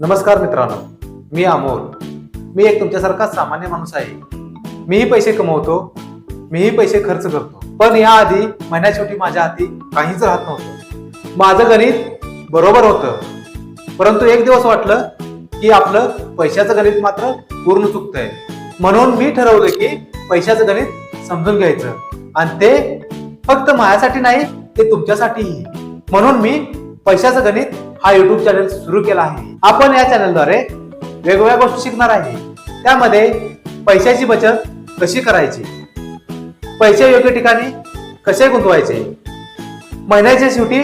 नमस्कार मित्रांनो मी अमोल. मी एक तुमच्यासारखा सामान्य माणूस आहे. मीही पैसे कमवतो मीही पैसे खर्च करतो. पण याआधी महिन्या शेवटी माझ्या हाती काहीच राहत नव्हतं. माझं गणित बरोबर होतं. परंतु एक दिवस वाटलं की आपलं पैशाचं गणित मात्र पूर्ण चुकतंय. म्हणून मी ठरवलं की पैशाचं गणित समजून घ्यायचं. आणि ते फक्त माझ्यासाठी नाही ते तुमच्यासाठीही. म्हणून मी पैशाचं गणित हा युट्यूब चॅनल सुरू केला आहे. आपण या चॅनलद्वारे वेगवेगळ्या गोष्टी शिकणार आहे. त्यामध्ये पैशाची बचत कशी करायची? पैसे योग्य ठिकाणी कसे गुंतवायचे? महिन्याच्या शेवटी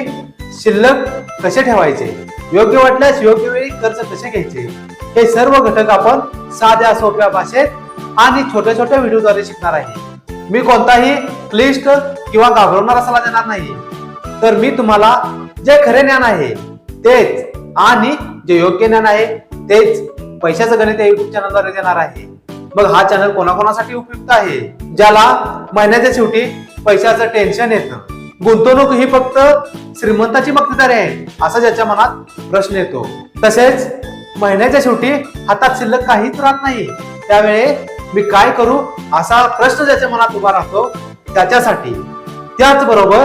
शिल्लक कसे ठेवायचे? योग्य वाटल्यास योग्य वेळी कर्ज कसे घ्यायचे? हे सर्व घटक आपण साध्या सोप्या भाषेत आणि छोट्या छोट्या व्हिडिओद्वारे शिकणार आहे. मी कोणताही क्लिष्ट किंवा घाबरवणारा सल्ला देणार नाही. तर मी तुम्हाला जे खरे ज्ञान आहे तेच. आणि जे योग्य ज्ञान आहे तेच. पैशाचं गणित या युट्यूब चॅनलद्वारे देणार आहे. मग हा चॅनल कोणाकोणासाठी उपयुक्त आहे? ज्याला महिन्याच्या शेवटी पैशाचं टेन्शन येतं. गुंतवणूक ही फक्त श्रीमंताची मक्तेदारी आहे असा ज्याच्या मनात प्रश्न येतो. तसेच महिन्याच्या शेवटी हातात शिल्लक काहीच राहत नाही. त्यावेळे मी काय करू असा प्रश्न ज्याच्या मनात उभा राहतो त्याच्यासाठी. त्याचबरोबर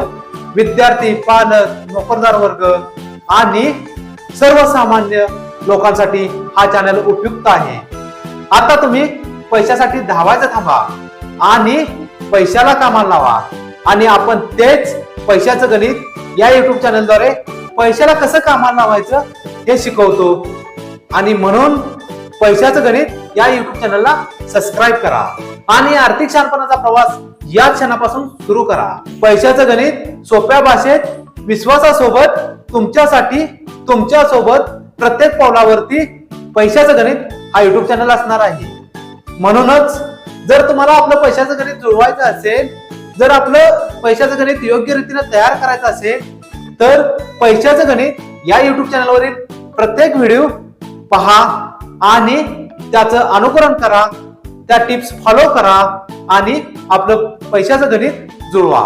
विद्यार्थी पालक नोकरदार वर्ग आणि सर्वसामान्य लोकांसाठी हा चॅनल उपयुक्त आहे. आता तुम्ही पैशासाठी धावायचं थांबा आणि पैशाला कामाला लावा. आणि आपण तेच पैशाचं गणित या युट्यूब चॅनलद्वारे पैशाला कसं कामाला लावायचं हे शिकवतो. आणि म्हणून पैशाचं गणित या युट्यूब चॅनलला सबस्क्राईब करा. आणि आर्थिक शहाणपणाचा प्रवास या क्षणापासून सुरू करा. पैशाचं गणित सोप्या भाषेत विश्वासासोबत तुमच्यासाठी तुमच्यासोबत प्रत्येक पावलावरती पैशाचं गणित हा युट्यूब चॅनल असणार आहे. म्हणूनच जर तुम्हाला आपलं पैशाचं गणित जुळवायचं असेल जर आपलं पैशाचं गणित योग्य रीतीने तयार करायचं असेल तर पैशाचं गणित या युट्यूब चॅनलवरील प्रत्येक व्हिडिओ पहा आणि त्याचं अनुकरण करा त्या टिप्स फॉलो करा आणि आपलं पैशाचं गणित जुळवा.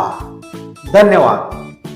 धन्यवाद.